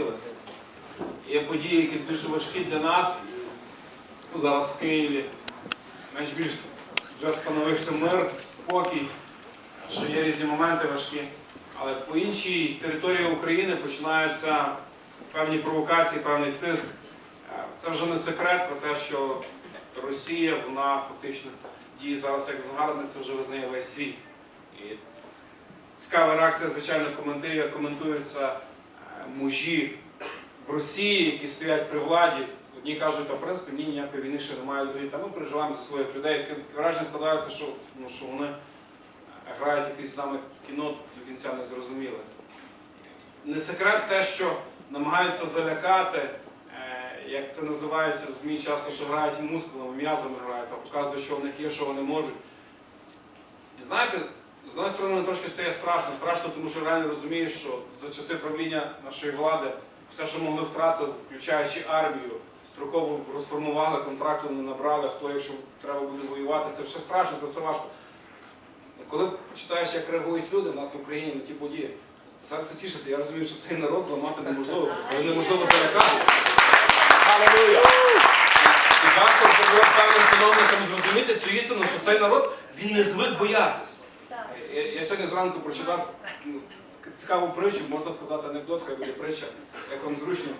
хотілося. Є події, які дуже важкі для нас. Ну, Зараз в Києві менш більш вже встановився мир, спокій, що є різні моменти важкі. Але по іншій території України починаються певні провокації, певний тиск. Е, Це вже не секрет про те, що Росія вона фактично діє зараз як загарбник, вже визнає весь світ. І цікава реакція, звичайно, коментарів, як коментуються мужі в Росії, які стоять при владі. Одні кажуть, а принципі ні, ніякої війни ще немає. Другі, та ми переживаємо за своїх людей. Враження складається, що, ну, що вони грають якесь нами кіно до кінця не зрозуміле. Не секрет те, що намагаються залякати, е, як це називається ЗМІ часто, що грають мускулами, м'язами грають, а показують, що в них є, що вони можуть. І знаєте, з однієї сторони трошки стає страшно. Страшно, тому що реально розумієш, що за часи правління нашої влади все, що могли втратити, включаючи армію, строково розформували, контракту не набрали, хто, якщо треба буде воювати, це все страшно, це все важко. Коли читаєш, як реагують люди в нас в Україні на ті події, серце тішиться. Я розумію, що цей народ зламати неможливо, просто неможливо залякати. Hallelujah. І варто було певним чиновникам зрозуміти цю істину, що цей народ він не звик боятись. Я, сьогодні зранку прочитав ну, цікаву притчу, можна сказати анекдот, хай буде притча, як вам зручно.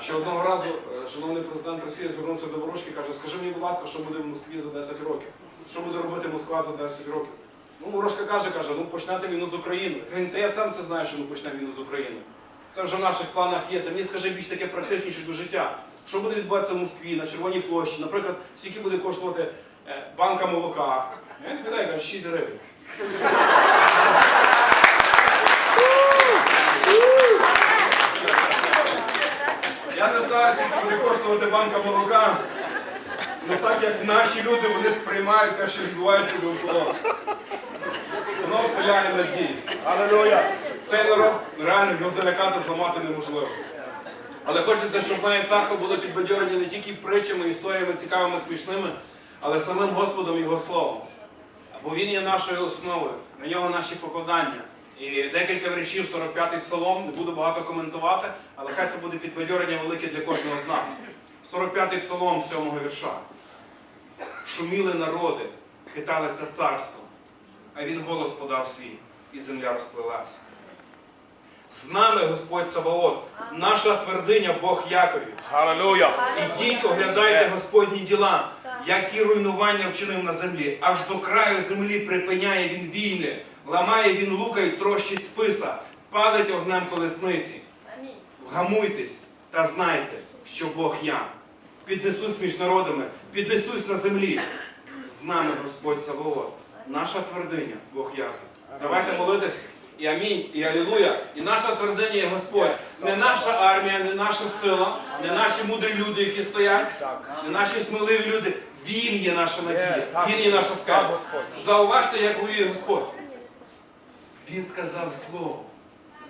Ще одного разу е, шановний президент Росії звернувся до Ворожки і каже, скажи мені, будь ласка, що буде в Москві за 10 років? Що буде робити Москва за 10 років? Ну, Ворожка каже, каже, ну почнете війну з України. Він, та я сам це знаю, що ми почнемо війну з України. Це вже в наших планах є. Та мені скажи більш таке практичніше до життя. Що буде відбуватися в Москві, на Червоній площі? Наприклад, скільки буде коштувати банка молока? Я відповідаю, каже, 6 гривень. Я не знаю, скільки буде коштувати банка молока. Ну так як наші люди вони сприймають те, що відбувається довкола. Воно вселяє надії. Hallelujah. Цей народ реально його залякати, зламати неможливо. Але хочеться, щоб моя церква була підбадьорені не тільки притчами, історіями цікавими, смішними, але самим Господом Його Словом. Бо Він є нашою основою, на нього наші покладання. І декілька віршів, 45-й псалом, не буду багато коментувати, але хай це буде підбадьорення велике для кожного з нас. 45-й псалом з 7-го вірша. Шуміли народи, хиталися царства, а він голос подав свій, і земля розплилася. З нами Господь Саваот, наша твердиня Бог Якові. Hallelujah. Ідіть, оглядайте Господні діла, які руйнування вчинив на землі. Аж до краю землі припиняє він війни, ламає він лука і трощить списа, падать огнем колесниці. Вгамуйтесь та знайте, що Бог я. Піднесусь між народами, піднесусь на землі. З нами Господь Саваот, наша твердиня, Бог Яков. Давайте молитись. І амінь, і алілуя. І наша твердиня є Господь. Не наша армія, не наша сила, не наші мудрі люди, які стоять, не наші сміливі люди. Він є наша надія, Він є наша скарба. Зауважте, як воює Господь. Він сказав слово,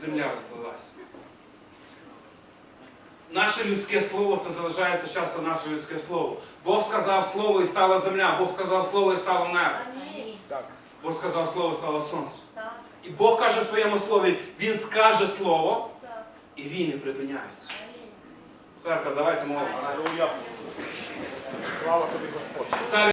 земля розплилася. Наше людське слово це залишається часто наше людське слово. Бог сказав слово і стала земля, Бог сказав слово і стало небо. Бог сказав слово і стало сонце. І Бог каже в своєму слові, Він скаже слово, і війни припиняються. Церква, давайте молимося. Слава тобі, Господь.